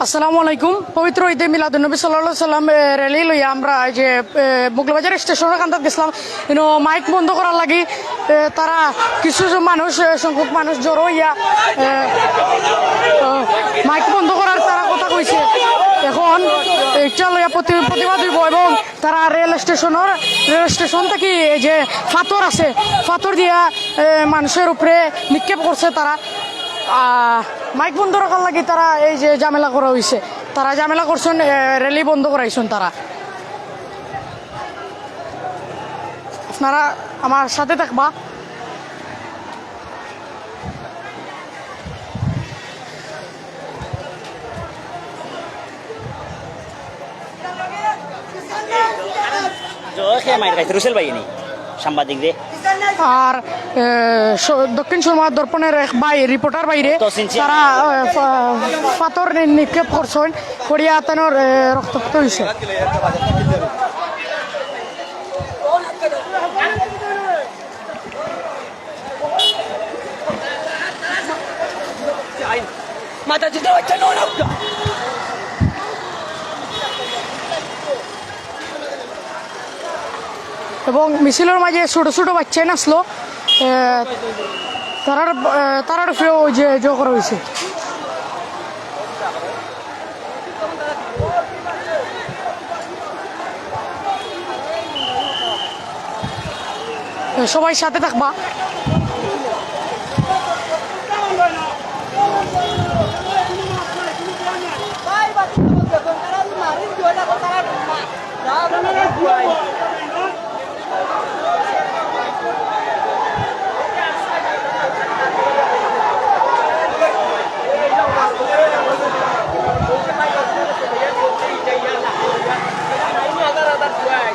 আসসালামু আলাইকুম। পবিত্র ঈদে মিলাদুন্নবী সাল্লাহ সাল্লাম র্যালি লইয়া আমরা যে মোগলবাজার স্টেশনের কান্দাত গেছিলাম। কিন্তু মাইক বন্ধ করার লাগি তারা কিছু মানুষ সংখ্যক মানুষ জড়ো হইয়া মাইক বন্ধ করার তারা কথা কইছে। এখন এটা লইয়া প্রতি- প্রতিবাদ হইব এবং তারা রেল স্টেশনের রেল স্টেশন থেকে যে ফাতর আছে, ফাতর দিয়া মানুষের উপরে নিক্ষেপ করছে তারা। মাইক বন্ধ রাখার লাগি তারা এই যে ঝামেলা করা হয়েছে তারা ঝামেলা করছেন র্যালি বন্ধ করাইছেন তারা। আপনারা আমার সাথে থাকবা। সাংবাদিক রে। আর দক্ষিণ সুরমা দর্পণের এক ভাই রিপোর্টার বাইরে তারা পাথর নিক্ষেপ করছেন করিয়া তেনর রক্তাক্ত হয়েছে মাথা চিন্তা হচ্ছে এবং মিছিলের মাঝে ছোট ছোট বাচ্চাই নাচলো তারার তারার উপরেও যে করা হয়েছে। সবাই সাথে থাকবা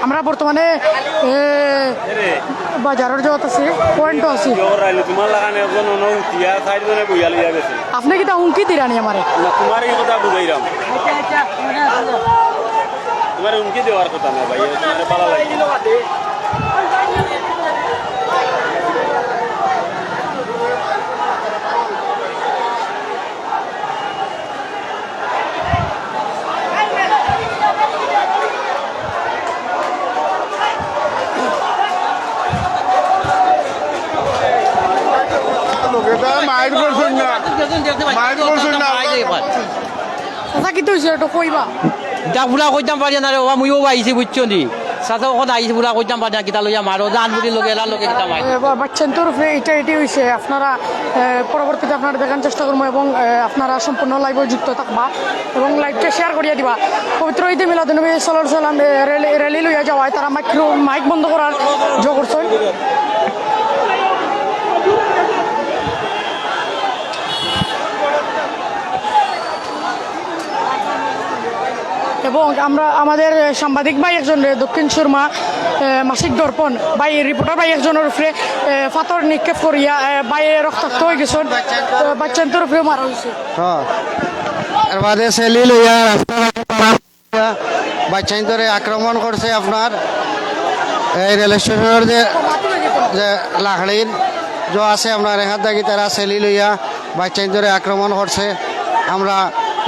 আমরা বর্তমানে এ, বাজারের যত আছে পয়েন্ট আছে। আপনি কি তা হুমকি দিরানি আমারে না তোমার এই কথা বুঝাইলাম তোমার হুমকি দেওয়ার কথা না ভাই তোমার পালা লাগে মাইর করছেন না। মাইর করছেন না কথা কি হয়েছে একটু কইবা দা বুড়া কইতাম পারি না রে ও মুইও আইছি বুঝছ নি? সাথে ওখানে আইছি বুড়া কইতাম পারি না কিতা লইয়া মারো জান বুড়ি লগে এলা লগে কিতা মাই বাচ্চান্তর উপরে এটা এটি হয়েছে আপনারা পরবর্তীতে আপনারা দেখার চেষ্টা করব এবং আপনারা সম্পূর্ণ লাইভে যুক্ত থাকবা এবং লাইভটা শেয়ার করিয়া দিবা। পবিত্র ঈদে মিলাদুনবী সাল্লাহ সাল্লাম এ, রেলি র্যালি লইয়া যাওয়ায় তারা মাইক্রো মাইক বন্ধ করার জো করছেন এবং আমরা আমাদের সাংবাদিক ভাই একজন দক্ষিণ সুরমা মাসিক দর্পণ, ভাই রিপোর্টার ভাই একজনের উপরে পাথর নিক্ষেপ করিয়া ভাই রক্তাক্ত হয়ে গেছেন। বাচ্চান্তর উপরে মারা হয়েছে। এর বাদে লইয়া বাচ্চাই আক্রমণ করছে আপনার, এই রেল স্টেশনের যে যে লাখড়ির যে আছে আপনার এখান থেকে তারা সেলি লইয়া বাচ্চাই আক্রমণ করছে। আমরা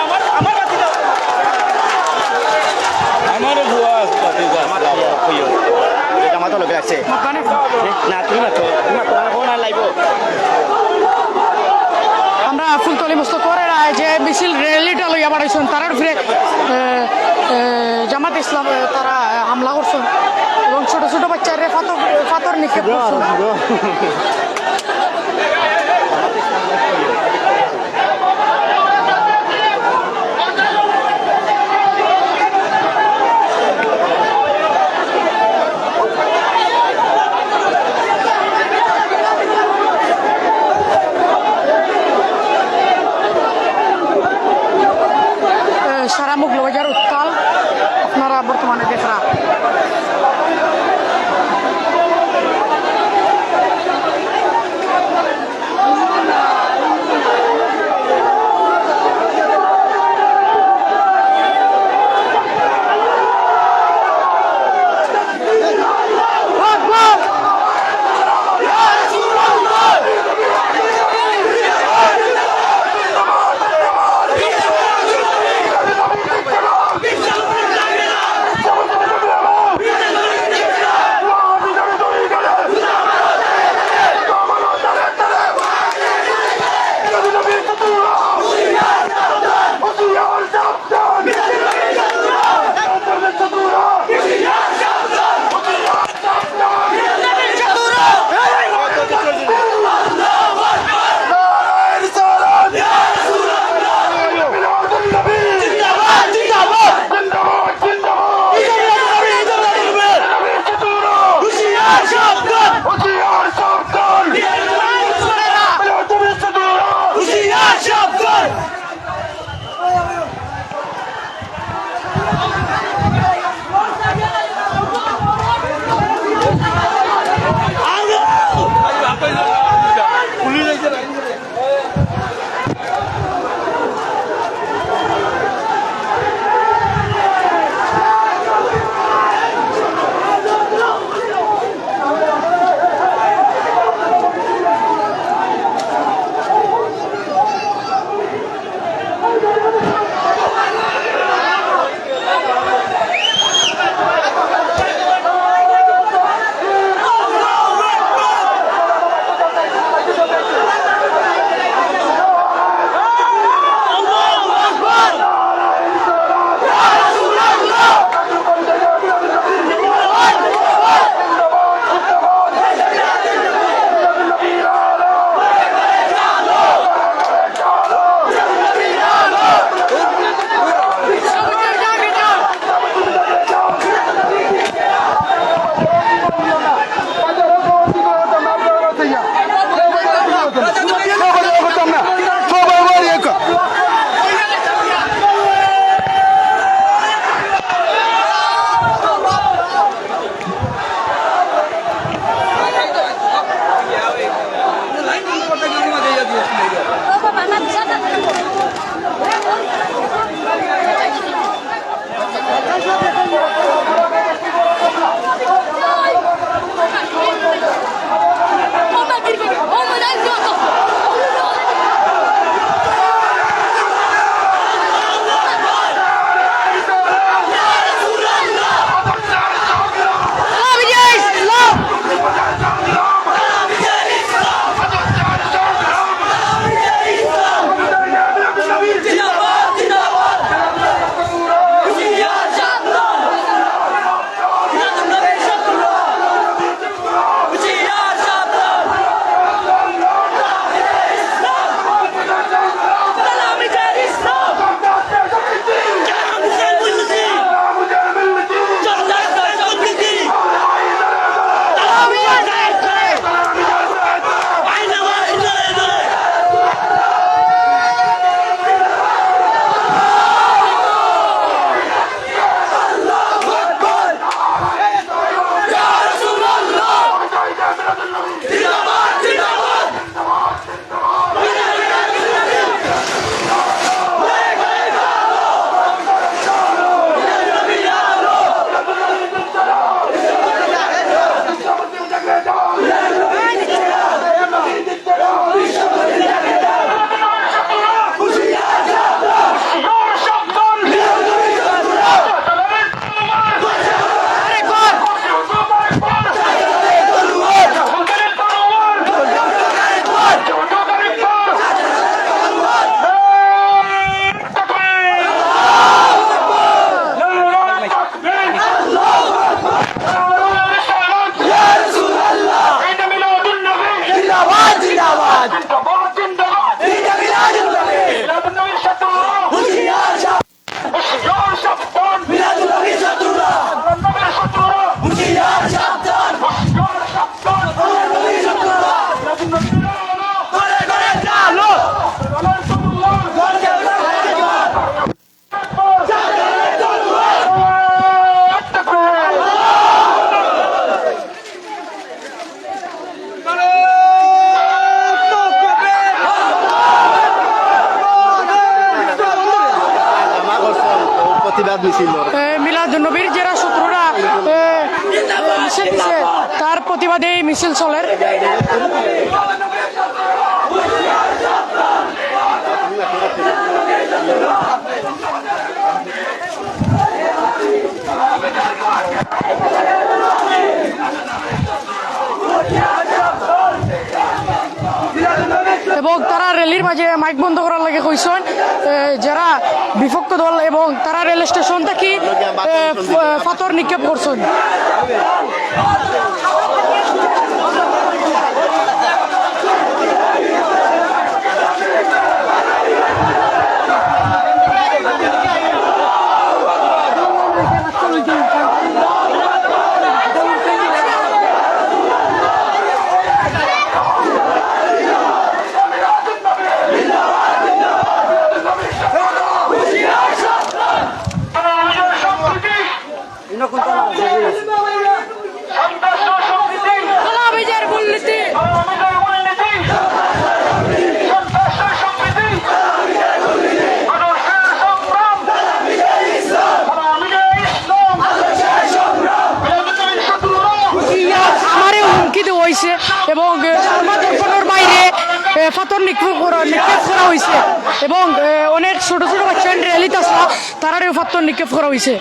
আমার বুয়া বাতি দাও। আমার আছে। না তুমি মাতো না কোন লাইব। আমরা ফুলতলি মস্ত করে যে মিছিল র্যালিটা লইয়া বাড়াইছেন তারার এ, এ, জামাত ইসলাম তারা হামলা করছেন। এবং ছোট ছোট বাচ্চারে ফাতর ফাতর নিক্ষেপ করছেন মিলাদ নবীর যারা শত্রুরা মিছিল দিছে। তার প্রতিবাদে এই মিছিল চলের র্যালির মাঝে মাইক বন্ধ করার লাগে কইসন যারা বিপক্ষ দল এবং তারা রেল স্টেশন থেকে ফাতর নিক্ষেপ করছেন হয়েছে এবং সমাজের বাইরে পাথর নিক্ষেপ করা নিক্ষেপ করা হয়েছে এবং অনেক ছোট ছোট বাচ্চা র্যালিতে আসলা তারারেও পাথর নিক্ষেপ করা হয়েছে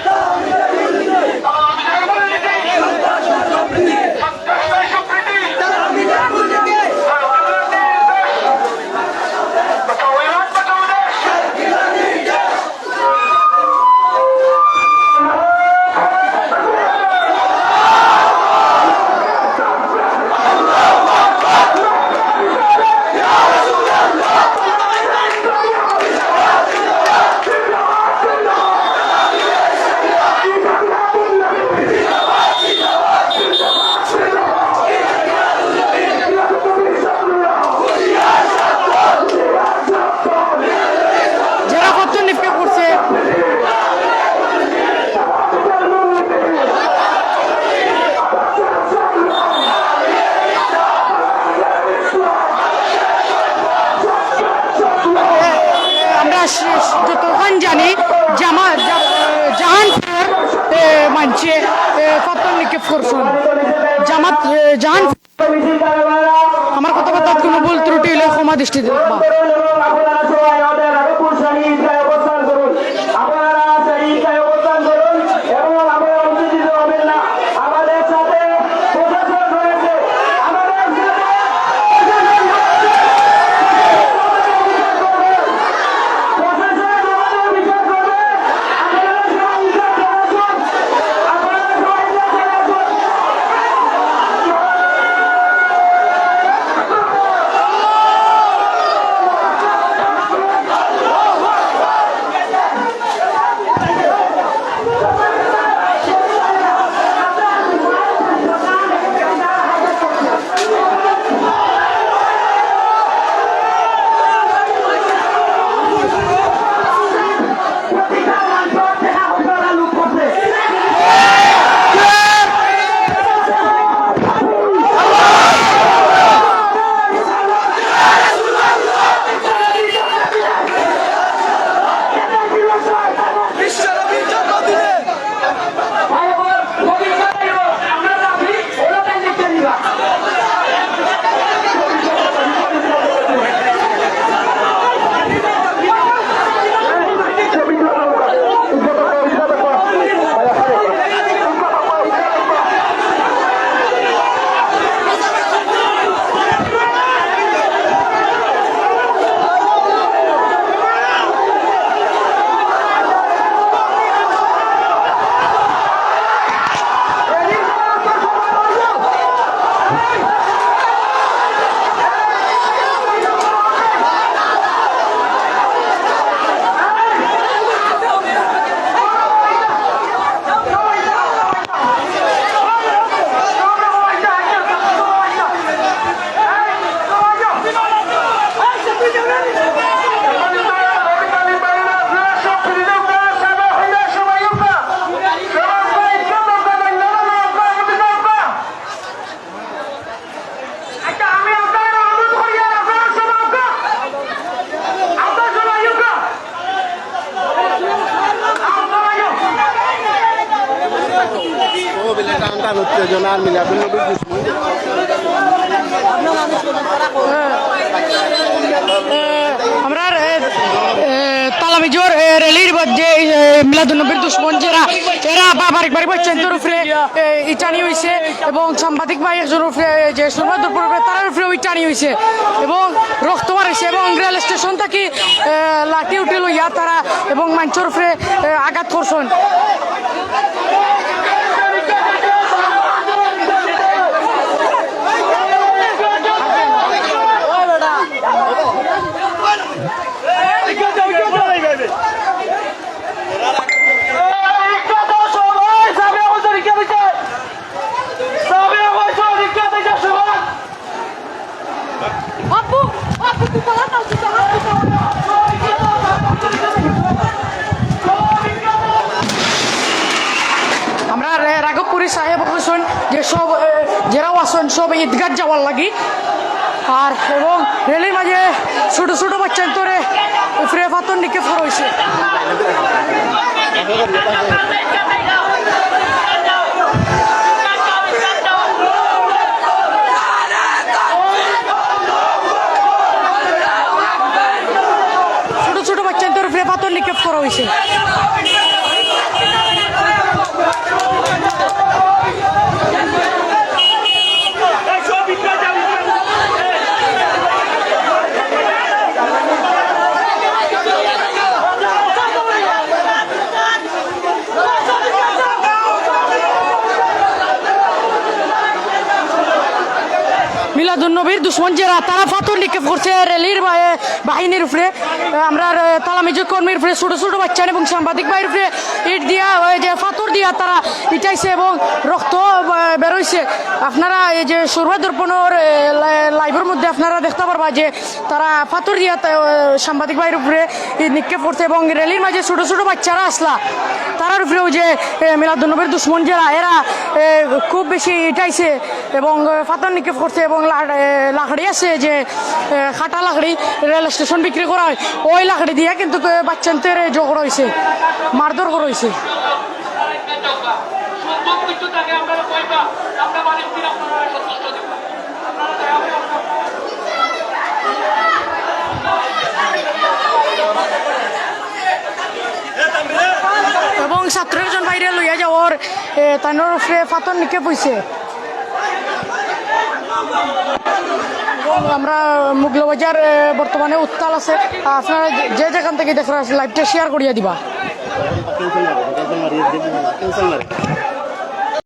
যারা পাথর নিক্ষেপ করছে আমরা স- স- যতক্ষণ জানি জামা জা- জাহানপুর এ, মানছে এ, পাথর নিক্ষেপ করছেন এ, আমার কথা কথা কোনো ভুল ত্রুটি হলে ক্ষমা দৃষ্টি দেখবা আমরা তালামিজোর রেলির মধ্যে মিলাদুন্নবীর দুশ্মন যারা, এরা বাবারিক বাড়ি বাচ্চাদের উপরে ইটানি হয়েছে এবং সাংবাদিক ভাই একজন যে সুরমাদুরপুর উপরে তার উপরে ইটানি হয়েছে এবং রক্ত মারিছে এবং রেল স্টেশন থেকে লাঠি উঠে লইয়া তারা এবং মাঞ্চর উপরে আঘাত করছেন আমরা রে- রাঘবপুরি সাহেব হোসেন যে সব এ, যারাও আসেন সব ঈদগাহ যাওয়ার লাগি আর এবং রেলের মাঝে ছোট ছোট বাচ্চা তোরে নিকে ফর হয়েছে ছোট ছোট বাচ্চা তোর উপরে পাতন নিক্ষেপ করা হয়েছে মিলাদুন্নবীর দুশ্মন তারা ফাতর নিক্ষেপ করছে রেলির বাহিনীর উপরে। আমরা তালামিজুর কর্মীর উপরে, ছোট ছোট বাচ্চা এবং সাংবাদিক ভাইয়ের উপরে ইট দিয়া যে ফাতর দিয়া তারা ইটাইছে এবং রক্ত বেরোইছে। আপনারা এই যে সৌরভা দর্পণের লাইভের মধ্যে আপনারা দেখতে পারবা যে তারা ফাতর দিয়া সাংবাদিক ভাইয়ের উপরে নিক্ষেপ করছে এবং রেলির মাঝে ছোট ছোট বাচ্চারা আসলা। তারার উপরেও যে মিলাদুন্নবীর দুশ্মন যারা এরা খুব বেশি ইটাইছে এবং ফাতর নিক্ষেপ করছে এবং লাকড়ি আছে যে খাটা লাকড়ি রেল স্টেশন বিক্রি করা হয়, ওই লাকড়ি দিয়ে কিন্তু বাচ্চাদের জগড় হয়েছে মারধর করা হয়েছে এবং ছাত্রের জন বাইরে লইয়া যাওয়ার তানোর উপরে নিকে এবং আমরা মুগলবাজার বর্তমানে উত্তাল আছে। আপনারা যে- যে যেখান থেকে দেখরা লাইভটা শেয়ার করিয়া দিবা।